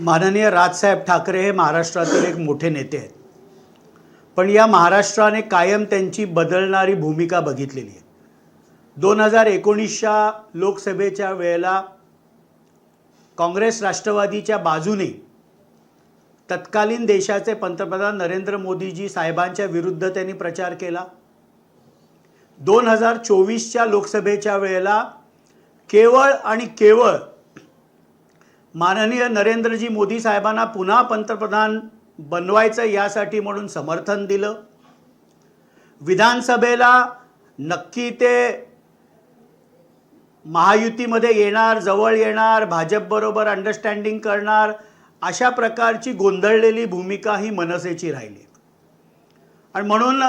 माननीय राजसाहेब ठाकरे हे महाराष्ट्रातील एक मोठे नेते आहेत. पण या महाराष्ट्राने कायम त्यांची बदलणारी भूमिका बघितलेली आहे. दोन हजार एकोणीसच्या लोकसभेच्या वेळेला काँग्रेस राष्ट्रवादीच्या बाजूने तत्कालीन देशाचे पंतप्रधान नरेंद्र मोदीजी साहेबांच्या विरुद्ध त्यांनी प्रचार केला. दोन हजार चोवीसच्या लोकसभेच्या वेळेला केवळ आणि केवळ माननीय नरेंद्रजी मोदी साहेबांना पुन्हा पंतप्रधान बनवायचं यासाठी म्हणून समर्थन दिलं. विधानसभेला नक्की ते महायुतीमध्ये येणार जवळ येणार भाजपबरोबर अंडरस्टँडिंग करणार अशा प्रकारची गोंधळलेली भूमिका ही मनसेची राहिली. आणि म्हणून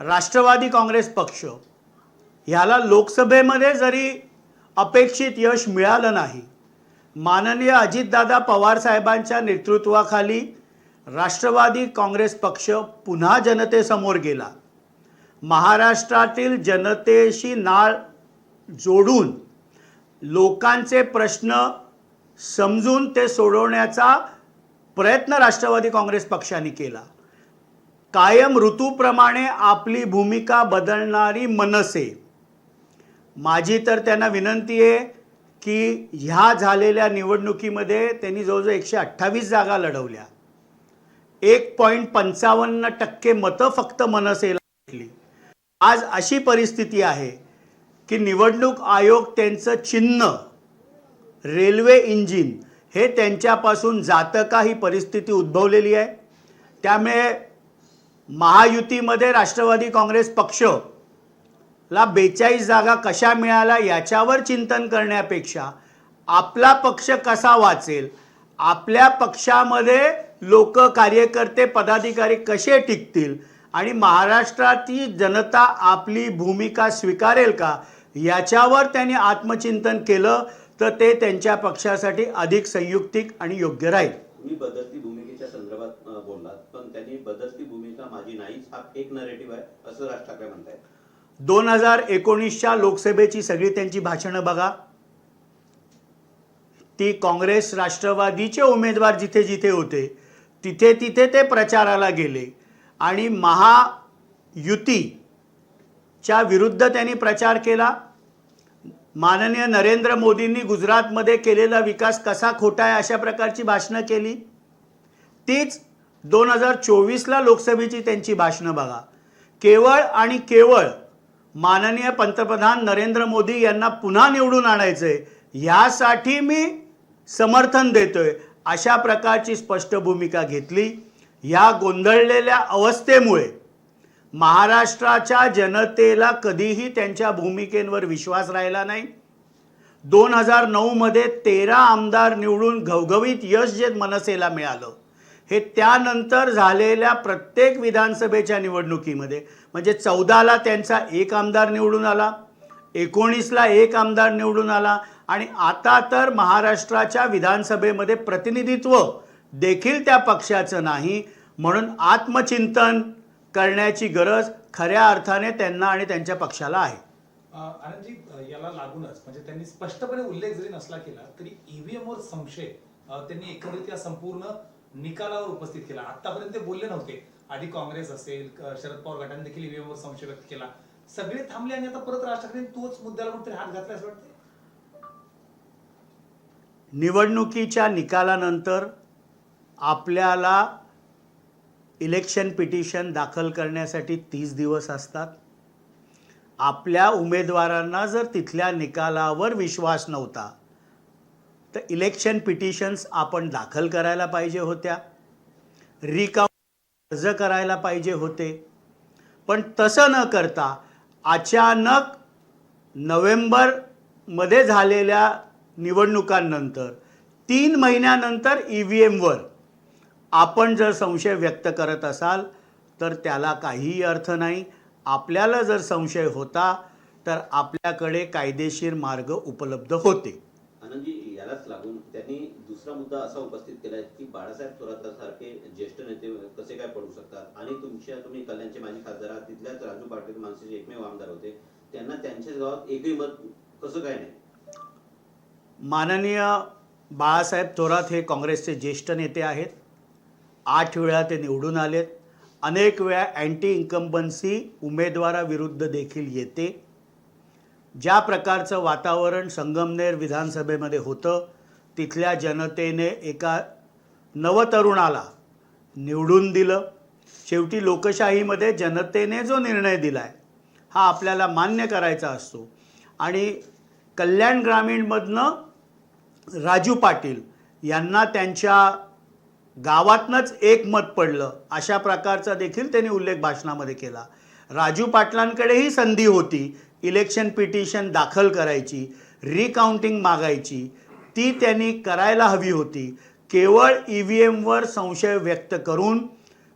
राष्ट्रवादी काँग्रेस पक्ष ह्याला लोकसभेमध्ये जरी अपेक्षित यश मिळालं नाही माननीय अजितदादा पवार साहेबांच्या नेतृत्वाखाली राष्ट्रवादी काँग्रेस पक्ष पुन्हा जनतेसमोर गेला. महाराष्ट्रातील जनतेशी नाळ जोडून लोकांचे प्रश्न समजून ते सोडवण्याचा प्रयत्न राष्ट्रवादी काँग्रेस पक्षाने केला. कायम ऋतूप्रमाणे आपली भूमिका बदलणारी मनसे. माझी तर त्यांना विनंती आहे की ह्या झालेल्या निवडणुकीमध्ये त्यांनी जवळजवळ एकशे अठ्ठावीस जागा लढवल्या. एक पॉईंट पंचावन्न टक्के मतं फक्त मनसेला भेटली. आज अशी परिस्थिती आहे की निवडणूक आयोग त्यांचं चिन्ह रेल्वे इंजिन हे त्यांच्यापासून जातं का ही परिस्थिती उद्भवलेली आहे. त्यामुळे महायुतीमध्ये राष्ट्रवादी काँग्रेस पक्ष ला बेचाळीस जागा कशा मिळाल्या याच्यावर चिंतन करण्यापेक्षा आपला पक्ष कसा वाचेल आपल्या पक्षामध्ये लोक कार्यकर्ते पदाधिकारी कसे टिकतील आणि महाराष्ट्रातील जनता आपली भूमिका स्वीकारेल का याच्यावर त्यांनी आत्मचिंतन केलं तर ते त्यांच्या पक्षासाठी अधिक संयुक्तिक आणि योग्य राहील. तुम्ही बदलती भूमिकेच्या संदर्भात बोललात पण त्यांनी बदलती भूमिका माझी नाहीच हा एक नरेटिव्ह आहे असं राज ठाकरे म्हणतायत. दोन हजार एकोणीसच्या लोकसभेची सगळी त्यांची भाषणं बघा. ती काँग्रेस राष्ट्रवादीचे उमेदवार जिथे जिथे होते तिथे तिथे ते प्रचाराला गेले. आणि महायुतीच्या विरुद्ध त्यांनी प्रचार केला. माननीय नरेंद्र मोदींनी गुजरातमध्ये केलेला विकास कसा खोटा आहे अशा प्रकारची भाषणं केली. तीच दोन हजार चोवीसला लोकसभेची त्यांची भाषणं बघा. केवळ आणि केवळ माननीय पंतप्रधान नरेंद्र मोदी यांना पुन्हा निवडून आणायचं आहे यासाठी मी समर्थन देतोय. अशा प्रकारची स्पष्ट भूमिका घेतली. या गोंधळलेल्या अवस्थेमुळे महाराष्ट्राच्या जनतेला कधीही त्यांच्या भूमिकेंवर विश्वास राहिला नाही. दोन हजार नऊमध्ये तेरा आमदार निवडून घवघवीत यश जे मनसेला मिळालं. हे त्यानंतर झालेल्या प्रत्येक विधानसभेच्या निवडणुकीमध्ये म्हणजे चौदाला त्यांचा एक आमदार निवडून आला एकोणीसला एक आमदार निवडून आला आणि आता तर महाराष्ट्राच्या विधानसभेमध्ये प्रतिनिधित्व देखील त्या पक्षाचं नाही म्हणून आत्मचिंतन करण्याची गरज खऱ्या अर्थाने त्यांना आणि त्यांच्या पक्षाला आहे. आनंदजी याला लागूनच म्हणजे त्यांनी स्पष्टपणे उल्लेख जरी नसला केला तरी ईव्हीएमवर संशय त्यांनी एकंदरीत या संपूर्ण निकालावर उपस्थित केला. आतापर्यंत ते बोलले नव्हते. आधी काँग्रेस असेल शरद पवार गटाने देखील ईव्हीएमवर संशय व्यक्त केला. सगळे थांबले आणि आता परत राज ठाकरे तोच मुद्द्याला कुठेतरी हात घातला असं वाटतं निवडणुकीच्या निकालानंतर आपल्याला इलेक्शन पिटिशन दाखल करण्यासाठी तीस दिवस असतात. आपल्या उमेदवारांना जर तिथल्या निकालावर विश्वास नव्हता तर इलेक्शन पिटिशन्स आपण दाखल करायला पाहिजे होत्या. रिकाउंट अर्ज करायला पाहिजे होते. पण तसं न करता अचानक नोव्हेंबरमध्ये झालेल्या निवडणुकांनंतर तीन महिन्यानंतर ई व्ही एमवर आपण जर संशय व्यक्त करत असाल तर त्याला काहीही अर्थ नाही. आपल्याला जर संशय होता तर आपल्याकडे कायदेशीर मार्ग उपलब्ध होते. आनंदजी लागून त्यांनी दुसरा मुद्दा असा उपस्थित केला आहे की बाळासाहेब थोरातासारखे ज्येष्ठ नेते कसे काय पडू शकतात? आणि तुमच्या तुम्ही कल्याणचे माजी खासदार आहात तिथल्याच राजू पाटील माणसाचे एकमेव आमदार होते. त्यांना त्यांच्या गावात एकही मत कसं काय नाही? माननीय बाळासाहेब थोरात हे काँग्रेसचे ज्येष्ठ नेते आहेत. आठ वेळा ते निवडून आलेत. अनेक वेळा अँटी इन्कम्बन्सी उमेदवाराविरुद्ध देखील येते. ज्या प्रकारचं वातावरण संगमनेर विधानसभेमध्ये होतं तिथल्या जनतेने एका नवतरुणाला निवडून दिलं. शेवटी लोकशाहीमध्ये जनतेने जो निर्णय दिला आहे हा आपल्याला मान्य करायचा असतो. आणि कल्याण ग्रामीणमधनं राजू पाटील यांना त्यांच्या गावातनंच एक मत पडलं. अशा प्रकारचा देखील त्यांनी उल्लेख भाषणामध्ये केला. राजू पाटलांकडेही संधी होती. इलेक्शन पिटिशन दाखल करायची रिकाउंटिंग मागायची ती त्यांनी करायला हवी होती. केवळ ई व्ही एमवर संशय व्यक्त करून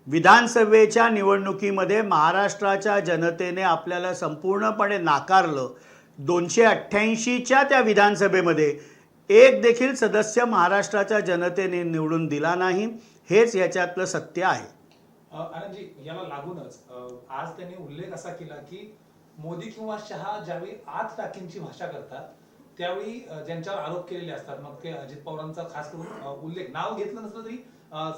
विधानसभेच्या निवडणुकीमध्ये महाराष्ट्राच्या जनतेने आपल्याला संपूर्णपणे नाकारलं. दोनशे अठ्ठ्याऐंशीच्या त्या विधानसभेमध्ये एक देखील सदस्य महाराष्ट्राच्या जनतेने निवडून दिला नाही हेच याच्यातलं सत्य आहे. आनंदजी याला लागूनच आज त्यांनी उल्लेख असा केला की मोदी किंवा शहा ज्यावेळी आठ टाकींची भाषा करतात त्यावेळी ज्यांच्यावर आरोप केलेले असतात मग ते अजित पवारांचा खास करून उल्लेख नाव घेतलं नसलं तरी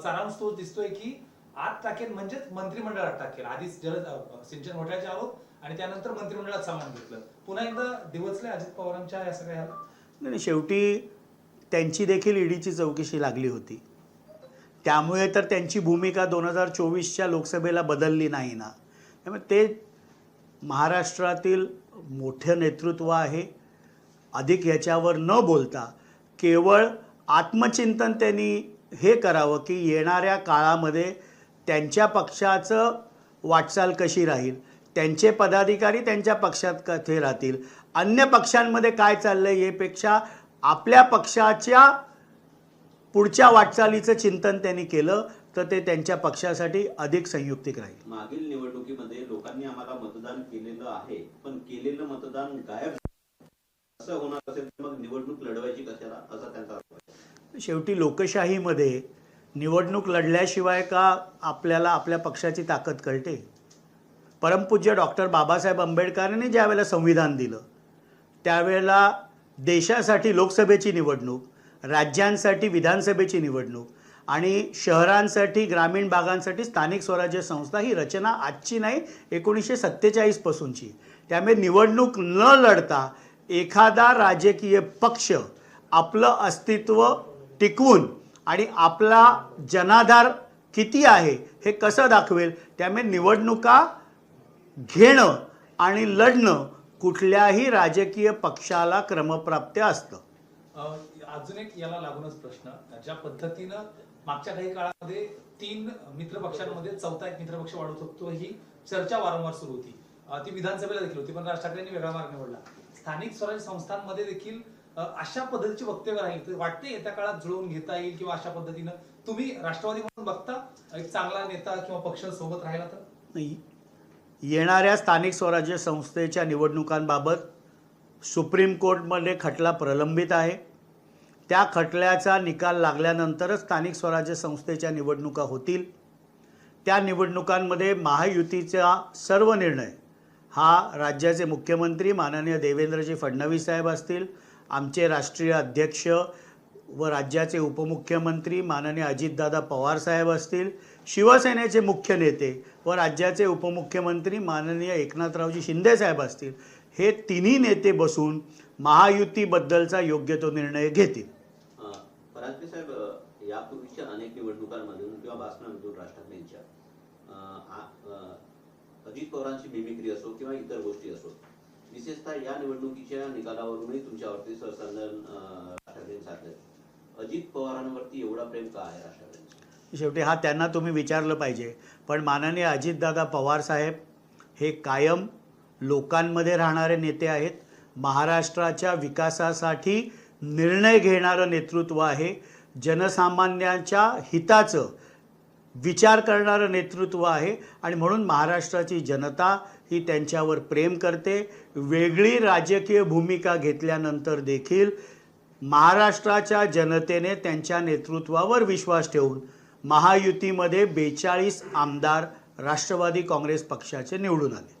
सारांश तो दिसतोय की आठ टाकेन म्हणजेच मंत्रिमंडळात टाकेल. आधीच जलद सिंचन घोटाळ्याचे आरोप आणि त्यानंतर मंत्रिमंडळात सामान घेतलं. पुन्हा एकदा दिवसले अजित पवारांच्या या सगळ्या नाही शेवटी त्यांची देखील ईडीची चौकशी लागली होती. त्यामुळे तर त्यांची भूमिका दोन हजार चोवीसच्या लोकसभेला बदलली नाही ना. त्यामुळे ते महाराष्ट्रातील मोठं नेतृत्व आहे. अधिक याच्यावर न बोलता केवळ आत्मचिंतन त्यांनी हे करावं की येणाऱ्या काळामध्ये त्यांच्या पक्षाचं वाटचाल कशी राहील? त्यांचे पदाधिकारी त्यांच्या पक्षात कथे राहतील? अन्य पक्षांमध्ये काय चाललं आहे यापेक्षा आपल्या पक्षाच्या पुढच्या वाटचालीचं चिंतन त्यांनी केलं. तर ते त्यांच्या पक्षासाठी अधिक संयुक्तिक राहील. मागील निवडणुकीमध्ये लोकांनी आम्हाला मतदान केलेलं आहे पण केलेलं मतदान गायब असं होणार असेल तर मग निवडणूक लढवायची कशाला असा त्यांचा शेवटी लोकशाहीमध्ये निवडणूक लढल्याशिवाय का आपल्याला आपल्या पक्षाची ताकद कळते? परमपूज्य डॉक्टर बाबासाहेब आंबेडकरांनी ज्यावेळेला संविधान दिलं त्यावेळेला देशासाठी लोकसभेची निवडणूक राज्यांसाठी विधानसभेची निवडणूक आणि शहरांसाठी ग्रामीण भागांसाठी स्थानिक स्वराज्य संस्था ही रचना आजची नाही एकोणीसशे सत्तेचाळीसपासूनची त्यामुळे निवडणूक न लढता एखादा राजकीय पक्ष आपलं अस्तित्व टिकवून आणि आपला जनाधार किती आहे हे कसं दाखवेल? त्यामुळे निवडणुका घेणं आणि लढणं कुठल्याही राजकीय पक्षाला क्रमप्राप्त असतं. अजून एक याला लागूनच प्रश्न. ज्या पद्धतीनं मागच्या काही काळामध्ये तीन मित्र पक्षांमध्ये चौथा एक मित्र पक्ष वाढवत होतो ही चर्चा वारंवार सुरू होती. ती विधानसभेला देखील होती पण राज ठाकरेंनी वेगळा मार्ग निवडला. स्थानिक स्वराज्य संस्थांमध्ये देखील अशा पद्धतीची वक्तव्य राहील. वाटते येत्या काळात जुळवून घेता येईल किंवा अशा पद्धतीनं तुम्ही राष्ट्रवादी म्हणून बघता एक चांगला नेता किंवा पक्ष सोबत राहिला तर? नाही. येणाऱ्या स्थानिक स्वराज्य संस्थेच्या निवडणुकांबाबत सुप्रीम कोर्टमध्ये खटला प्रलंबित आहे. त्या खटल्याचा निकाल लागल्यानंतरच स्थानिक स्वराज्य संस्थेच्या निवडणुका होतील. त्या निवडणुकांमध्ये महायुतीचा सर्व निर्णय हा राज्याचे मुख्यमंत्री माननीय देवेंद्रजी फडणवीस साहेब असतील आमचे राष्ट्रीय अध्यक्ष व राज्याचे उपमुख्यमंत्री माननीय अजितदादा पवार साहेब असतील शिवसेनेचे मुख्य नेते व राज्याचे उपमुख्यमंत्री माननीय एकनाथरावजी शिंदे साहेब असतील हे तिन्ही नेते बसून महायुतीबद्दलचा योग्य तो निर्णय घेतील. अं, परांजपे साहेब यापूर्वीच्या अनेक निवडणुकांमधून किंवा भाषणांमधून राज ठाकरेंच्या अजित पवारांची मिमिक्री असो किंवा इतर गोष्टी असो विशेषतः या निवडणुकीच्या निकालावरूनही तुमच्यावरती सहसंधान राज ठाकरेंनी साधलंय. अजित पवारांवरती एवढा प्रेम का आहे राज ठाकरेंचं शेवटी हा त्यांना तुम्ही विचारलं पाहिजे. पण माननीय अजितदादा पवार साहेब हे कायम लोकांमध्ये राहणारे नेते आहेत. महाराष्ट्राच्या विकासासाठी निर्णय घेणारं नेतृत्व आहे. जनसामान्यांच्या हिताचं विचार करणारं नेतृत्व आहे आणि म्हणून महाराष्ट्राची जनता ही त्यांच्यावर प्रेम करते. वेगळी राजकीय भूमिका घेतल्यानंतर देखील महाराष्ट्राच्या जनतेने त्यांच्या नेतृत्वावर विश्वास ठेवून महायुतीमध्ये बेचाळीस आमदार राष्ट्रवादी काँग्रेस पक्षाचे निवडून आले.